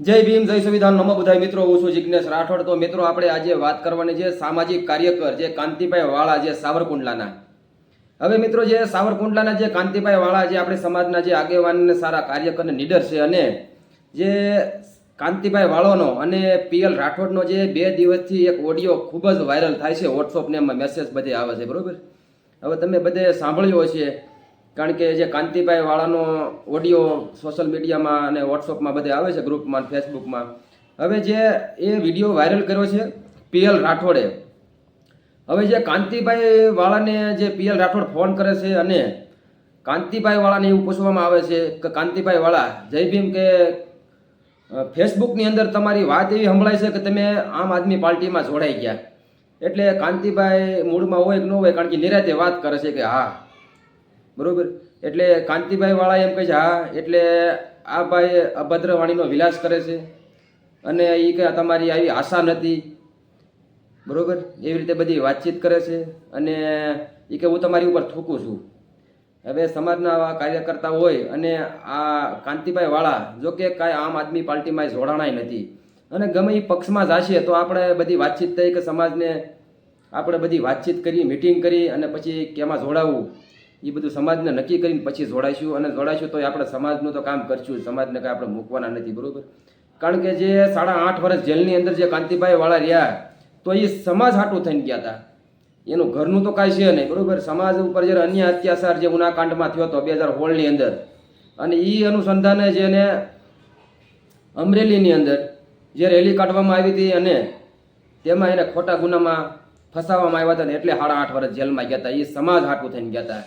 જય ભીમ, જય સંવિધાન. નમો બધાય મિત્રો, હું છું જિજ્ઞેશ રાઠોડ. તો મિત્રો, આપણે આજે વાત કરવાની છે સામાજિક કાર્યકર, જે કાંતિભાઈ વાળા જે સાવરકુંડલાના. હવે મિત્રો, જે સાવરકુંડલાના જે કાંતિભાઈ વાળા જે આપણે સમાજના જે આગેવાન સારા કાર્યકર નીડર છે અને જે કાંતિભાઈ વાળોનો અને પીએલ રાઠોડનો જે બે દિવસથી એક ઓડિયો ખૂબ જ વાયરલ થાય છે. વોટ્સઅપને એમાં મેસેજ બધે આવે છે, બરોબર? હવે તમે બધે સાંભળ્યો હશે. કારણ કે જે કાંતિભાઈ વાળાનો ઓડિયો સોશિયલ મીડિયામાં અને વોટ્સઅપમાં બધે આવે છે ગ્રુપમાં, ફેસબુકમાં. હવે જે એ વીડિયો વાયરલ કર્યો છે પીએલ રાઠોડે. હવે જે કાંતિભાઈ વાળાને જે પીએલ રાઠોડ ફોન કરે છે અને કાંતિભાઈ વાળાને એવું પૂછવામાં આવે છે કે કાંતિભાઈ વાળા, જય ભીમ કે ફેસબુકની અંદર તમારી વાત એવી સંભળાય છે કે તમે આમ આદમી પાર્ટીમાં જોડાઈ ગયા. એટલે કાંતિભાઈ મૂળમાં હોય કે ન હોય, કારણ કે નિરાતે વાત કરે છે કે હા બરોબર? એટલે કાંતિભાઈ વાળા એમ કહે છે, હા, એટલે આ ભાઈ અભદ્ર વાણીનો વિલાસ કરે છે અને એ કે તમારી આવી આશા નથી. બરોબર? એવી રીતે બધી વાતચીત કરે છે અને એ કે, હું તમારી ઉપર થૂકું છું. હવે સમાજના આવા કાર્યકર્તા હોય અને આ કાંતિભાઈ વાળા જો કે કાંઈ આમ આદમી પાર્ટીમાં જોડાણાય નથી અને ગમે એ પક્ષમાં જાશે તો આપણે બધી વાતચીત થઈ કે સમાજને આપણે બધી વાતચીત કરી, મિટિંગ કરી અને પછી કેમાં જોડાવવું એ બધું સમાજને નક્કી કરીને પછી જોડાઈશું. અને જોડાઈશું તો આપણે સમાજનું તો કામ કરશું સમાજને કાંઈ આપણે મૂકવાના નથી, બરોબર? કારણ કે જે સાડા આઠ વર્ષ જેલની અંદર જે કાંતિભાઈ વાળા રહ્યા, તો એ સમાજ હાટું થઈને ગયા હતા એનું ઘરનું તો કાંઈ છે નહીં, બરોબર? સમાજ ઉપર જ્યારે અન્ય અત્યાચાર જે ઉનાકાંડમાં થયો હતો બે હજાર હોળની અંદર, અને એ અનુસંધાને જેને અમરેલીની અંદર જે રેલી કાઢવામાં આવી હતી અને તેમાં એને ખોટા ગુનામાં ફસાવવામાં આવ્યા હતા ને એટલે સાડા આઠ વર્ષ જેલમાં ગયા હતા એ સમાજ હાટું થઈને ગયા હતા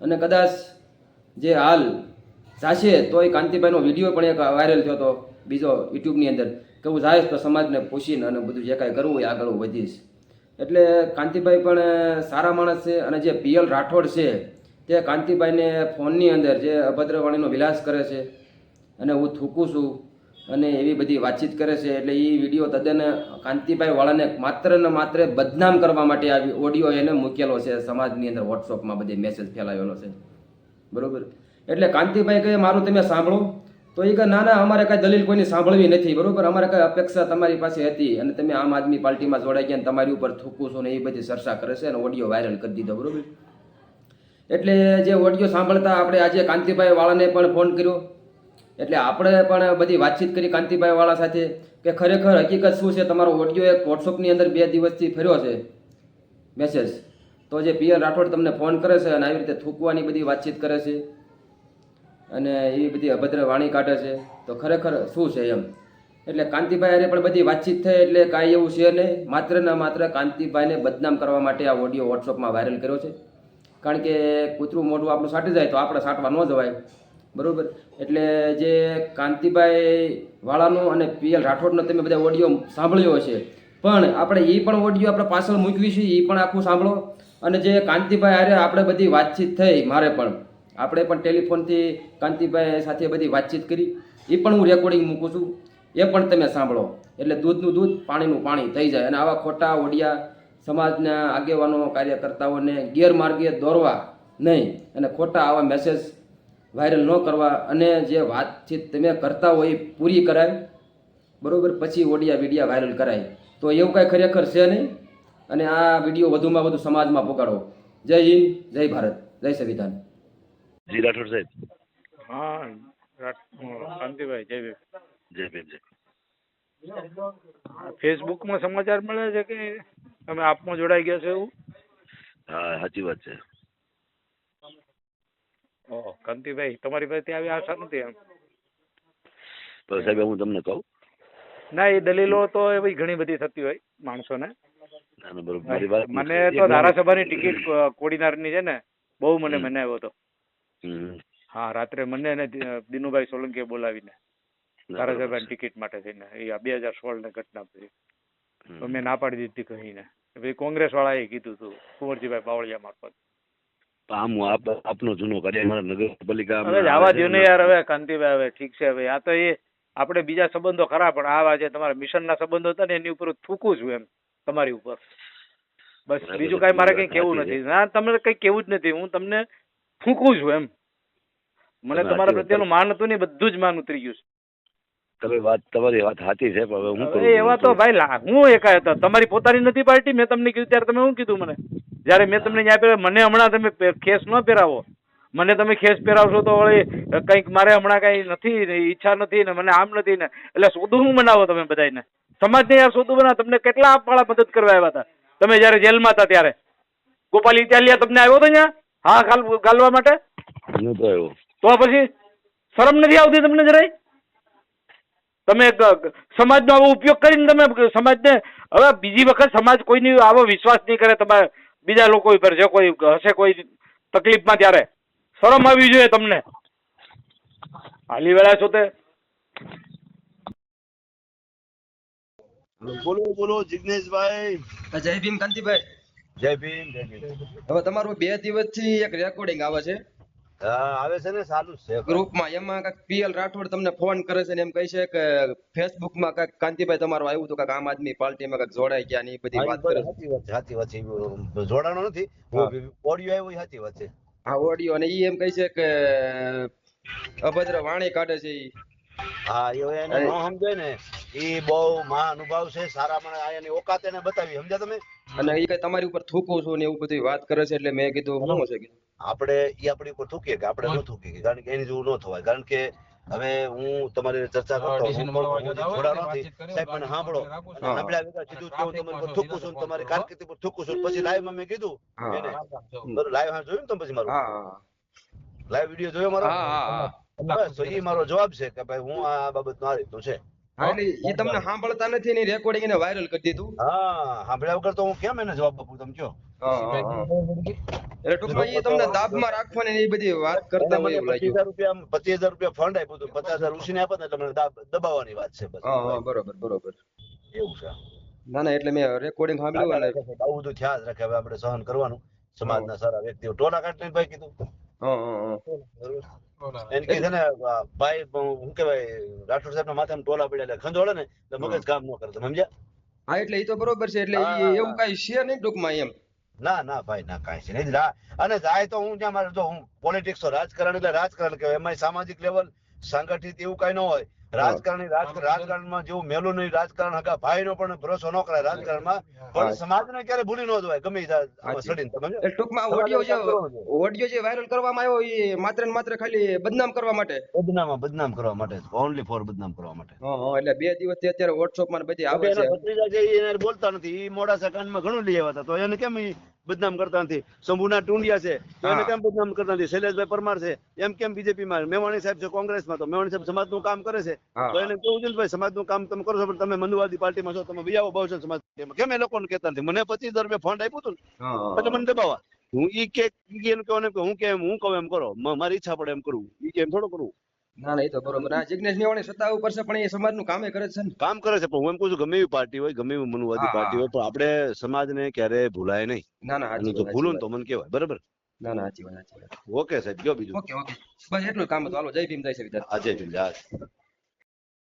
અને કદાચ જે હાલ જાશે તો એ કાંતિભાઈનો વીડિયો પણ એક વાયરલ થયો હતો બીજો યુટ્યુબની અંદર, કે હું જાઈશ તો સમાજને પૂછીને અને બધું જે કાંઈ કરવું હોય આગળ વધીશ. એટલે કાંતિભાઈ પણ સારા માણસ છે અને જે પીએલ રાઠોડ છે, તે કાંતિભાઈને ફોનની અંદર જે અભદ્રવાણીનો વિલાસ કરે છે. અને હું થૂકું છું. અને એવી બધી વાતચીત કરે છે એટલે એ વીડિયો તદ્દન કાંતિભાઈ વાળાને માત્ર ને માત્ર બદનામ કરવા માટે આ ઓડિયો એને મૂકેલો છે, સમાજની અંદર વોટ્સઅપમાં બધી મેસેજ ફેલાવેલો છે. બરાબર? એટલે કાંતિભાઈ કહે, મારું તમે સાંભળો. તો એ કહે, ના ના, અમારે કાંઈ દલીલ કોઈની સાંભળવી નથી. બરાબર? અમારે કાંઈ અપેક્ષા તમારી પાસે હતી અને તમે આમ આદમી પાર્ટીમાં જોડાઈ ગયા તમારી ઉપર થૂકું છો ને એ બધી ચર્ચા કરે છે અને ઓડિયો વાયરલ કરી દીધો, બરોબર? એટલે જે ઓડિયો સાંભળતા આપણે આજે કાંતિભાઈ વાળાને પણ ફોન કર્યો. એટલે આપણે પણ બધી વાતચીત કરી કાંતિભાઈ વાળા સાથે કે ખરેખર હકીકત શું છે? તમારો ઓડિયો એક વોટ્સઅપની અંદર બે દિવસથી ફર્યો છે. મેસેજ તો જે પીએલ રાઠોડ તમને ફોન કરે છે અને આવી રીતે થૂકવાની બધી વાતચીત કરે છે અને એવી બધી અભદ્ર વાણી કાઢે છે, તો ખરેખર શું છે એમ? એટલે કાંતિભાઈ પણ બધી વાતચીત થઈ એટલે કાંઈ એવું છે નહીં. માત્ર ને માત્ર કાંતિભાઈને બદનામ કરવા માટે આ ઓડિયો વોટ્સઅપમાં વાયરલ કર્યો છે. કારણ કે કૂતરું મોઢું આપણું સાટી જાય તો આપણે સાટવા ન જવાય. બરોબર? એટલે જે કાંતિભાઈ વાળાનું અને પીએલ રાઠોડનો તમે બધા ઓડિયો સાંભળ્યો હશે. પણ આપણે એ પણ ઓડિયો આપણે પાછળ મૂકવી છે એ પણ આખું સાંભળો. અને જે કાંતિભાઈ હારે આપણે બધી વાતચીત થઈ, મારે પણ. આપણે પણ ટેલિફોનથી કાંતિભાઈ સાથે બધી વાતચીત કરી. એ પણ હું રેકોર્ડિંગ મૂકું છું. એ પણ તમે સાંભળો. એટલે દૂધનું દૂધ, પાણીનું પાણી થઈ જાય. અને આવા ખોટા ઓડિયા સમાજના આગેવાનો, કાર્યકર્તાઓને ગેરમાર્ગે દોરવા નહીં. અને ખોટા આવા મેસેજ વાયરલ ન કરવા અને જે વાતચીત તમે કરતા હોય એ પૂરી કરાય. બરોબર? પછી ઓડિયા વિડિયા વાયરલ કરાય. તો એવું કાંઈ ખરેખર છે નહીં. અને આ વીડિયો વધુમાં વધુ સમાજમાં પહોંચાડો જય હિન્દ જય ભારત જય સંવિધાન. જી રાઠોડ સાહેબ. હા શાંતિભાઈ જય ભીમ. જય ભીમ જય ફેસબુકમાં સમાચાર મળે છે કે તમે આપમાં જોડાઈ ગયા છો એવું? હા સાચી વાત છે. ઓહો કાંતિભાઈ તમારી પાસે આવી આશા નથી એમ? પણ સાહેબ હું તમને કહું? ના એ દલીલો તો એવી ઘણી બધી થતી હોય માણસોને. મને તો ધારાસભાની ટિકિટ કોડીનારની છે ને બહુ મને. મનાવ્યો હતો. હા રાત્રે મને અને દિનુભાઈ સોલંકીએ બોલાવીને ધારાસભાની ટિકિટ માટે થઈને એ બે હજાર સોળની ઘટના પછી. તો મેં ના પાડી દીધી કહીને. પછી કોંગ્રેસ વાળાએ કીધું હતું કુંવરજીભાઈ બાવળિયા મારફત. આમ આપ આપનો જૂનો કાર્ય મારા નગરપાલિકા જવા દ્યો ને યાર હવે કાંતિભાઈ હવે ઠીક છે હવે. આ તો એ આપણે બીજા સંબંધો ખરા પણ આવા જે તમારા મિશનના સંબંધો હતા ને એની ઉપર થૂકું છું એમ તમારી ઉપર. બસ બીજું કાંઈ મારે કઈ કેવું નથી. ના તમને કઈ કેવું જ નથી. હું તમને થૂકું છું એમ. મને તમારા પ્રત્યેનું માન હતું ને બધું જ માન ઉતરી ગયું છે. તમે વાત તમારી વાત સાચી છે પણ હવે હું એવા તો ભાઈ હું એકાય હતો. તમારી પોતાની નથી પાર્ટી મેં તમને કીધું ત્યારે તમે શું કીધું મને? જ્યારે મેં તમને ન્યાય પહેરાવ મને હમણાં તમે ખેસ ન પહેરાવો. મને તમે ખેસ પહેરાવશો તો વળી કંઈક મારે હમણાં કઈ નથી ઈચ્છા નથી ને મને આમ નથી ને એટલે સોદું શું બનાવો તમે બધાને સમાજને યાર સોદું બનાવો. તમને કેટલા આપવાળા મદદ કરવા આવ્યા હતા? તમે જ્યારે જેલમાં હતા ત્યારે. ગોપાલ ઇટાલિયા તમને આવ્યો હતો અહીંયા? હા ગાલ ગાલવા માટે? તો પછી શરમ નથી આવતી તમને જરાય? તમે સમાજનો આવો ઉપયોગ કરીને તમે સમાજને હવે બીજી વખત સમાજ કોઈની આવો વિશ્વાસ નહીં કરે તમારે. બીજા લોકો ઉપર જે કોઈ હશે કોઈ તકલીફમાં ત્યારે. શરમ આવવી જોઈએ તમને. હાલી વેળા છો તે. બોલો બોલો જિગ્નેશભાઈ. જય ભીમ કાંતિભાઈ. જય ભીમ જય ભીમ. હવે તમારું બે દિવસથી એક રેકોર્ડિંગ આવે છે. આવે છે ને સારું છે ગ્રુપમાં એમાં કાંઈક પીએલ રાઠોડ તમને ફોન કરે છે ને એમ કહે છે કે ફેસબુકમાં કાંઈક કાંતિભાઈ તમારું આવ્યું હતું કાંઈક આમ આદમી પાર્ટીમાં કાંઈક જોડાઈ ગયા ને એ બધી વાત કરે સાચી વાત છે સાચી વાત છે જોડાણો નથી. ઓડિયો આવ્યો એ સાચી વાત છે. હા ઓડિયો અને એ એમ કહે છે કે અભદ્ર વાણી કાઢે છે ઈ. હા એ એને ન સમજાય ને એ બહુ મહાનુભાવ છે સારા મને આ ઓકાત એને બતાવી સમજ્યા તમે? અને ઈ કઈ તમારી ઉપર થૂકું છું ને એવું બધું વાત કરે છે એટલે મેં કીધું શું છે આપણે એ આપણી ઉપર થૂકીએ કે આપણે ન થૂકીએ કારણ કે એની જેવું ન થવાય. કારણ કે હવે હું તમારી ચર્ચા કરતો હું નથી. સાહેબ મને સાંભળો. સાંભળ્યા વગર કીધું કે હું તમારી ઉપર થૂકું છું તમારી કારકિર્દી પર થૂકું છું પછી લાઈવમાં મેં કીધું લાઈવ હા જોયું ને તમે પછી મારું? હા હા લાઈવ વીડિયો જોયો મારો? હા હા. બસ તો એ મારો જવાબ છે કે ભાઈ હું આ બાબત આ રીતનું છે. હા એટલે એ તમને સાંભળતા નથી ને રેકોર્ડિંગ એને વાયરલ કરી દીધું? હા સાંભળ્યા વગર તો હું કેમ એને જવાબ આપું તમે કયો. એટલે ટૂંકમાં ઈ તમને દાબમાં રાખવાની એ બધી વાત કરતા હોય પચીસ હજાર રૂપિયા પચીસ હજાર રૂપિયા ફંડ આપ્યું હતું પચાસ હજાર ઉછીને આપે ને એટલે મને દબાવવાની વાત છે બસ. બરોબર બરોબર. એવું છે. ના ના એટલે મેં રેકોર્ડિંગ સાંભળ્યું અને આવું બધું ખ્યાલ રાખે હવે આપણે સહન કરવાનું. સમાજના સારા વ્યક્તિઓ. ટોના કાઢીને ભાઈ કીધું. હા હા હા. બરોબર. એને કે છે ને ભાઈ શું કેવાય રાઠોડ સાહેબ ના માથે ટોલા પડ્યા એટલે ખંજોળે ને એટલે મગજ કામ ન કરે તમે સમજ્યા? હા એટલે એ તો બરોબર છે એટલે એવું કઈ છે નહીં ટૂંકમાં એમ. ના ના ભાઈ ના કાંઈ છે નહીં. રા- અને જાય તો હું જ્યાં મારે જો હું પોલિટિક્સ રાજકારણ એટલે રાજકારણ કહેવાય. એમાં સામાજિક લેવલ સંગઠિત એવું કઈ ન હોય. રાજકારણી રાજકારણમાં જેવું મેલું નહીં રાજકારણ હકા ભાઈનો પણ ભરોસો ન કરાય રાજકારણમાં. પણ. સમાજને ક્યારે ભૂલી ન જવાય ગમે. સડીને તમે ટૂંકમાં ઓડિયો જે. ઓડિયો જે વાયરલ કરવામાં આવ્યો એ માત્ર ને માત્ર ખાલી બદનામ કરવા માટે? બદનામ બદનામ કરવા માટે ઓનલી ફોર બદનામ કરવા માટે. એટલે બે દિવસથી અત્યારે વોટ્સઅપમાં બધી આવે છે. ભત્રીજા છે એને બોલતા નથી ઈ મોડાસા કાનમાં ઘણું લઈ આવ્યા હતા તો એને કેમ બદનામ કરતા નથી. શંભુના ટુંડિયા છે તો એને કેમ બદનામ કરતા નથી? શૈલેષભાઈ પરમાર છે એમ કેમ બીજેપી માં મેવાણી સાહેબ છે કોંગ્રેસમાં તો મેવાણી સાહેબ સમાજનું કામ કરે છે. તો એને કેવું છે ને ભાઈ સમાજનું કામ તમે કરો છો પણ તમે મનુવાદી પાર્ટીમાં છો તમે બીજા બહુજન સમાજ. કેમ એ લોકોને કહેતા નથી? મને પચીસ હજાર રૂપિયા ફંડ આપ્યું હતું એટલે મને દબાવા હું ઈ કે કહેવાનું હું કેમ હું કહું એમ કરો. મારી ઈચ્છા પડે એમ કરવું ઈ કેમ થોડું કરવું ના ના એ તો બરોબર. આ જિજ્ઞેશ મેવાણી સત્તા ઉપર છે પણ એ સમાજનું કામે કરે છે ને. કામ કરે છે પણ હું એમ કહું છું ગમે એવી પાર્ટી હોય ગમે એવી મનુવાદી પાર્ટી હોય પણ આપણે સમાજને ક્યારેય ભૂલાય નહીં. ના ના હાજી તો ભૂલું ને તો મને કહેવાય બરાબર? ના ના હાજી વાત ઓકે સાહેબ કયો બીજું. Okay okay. બસ એટલું કામ હતું. હાલો જય ભીમ જય શ્રી આજે જ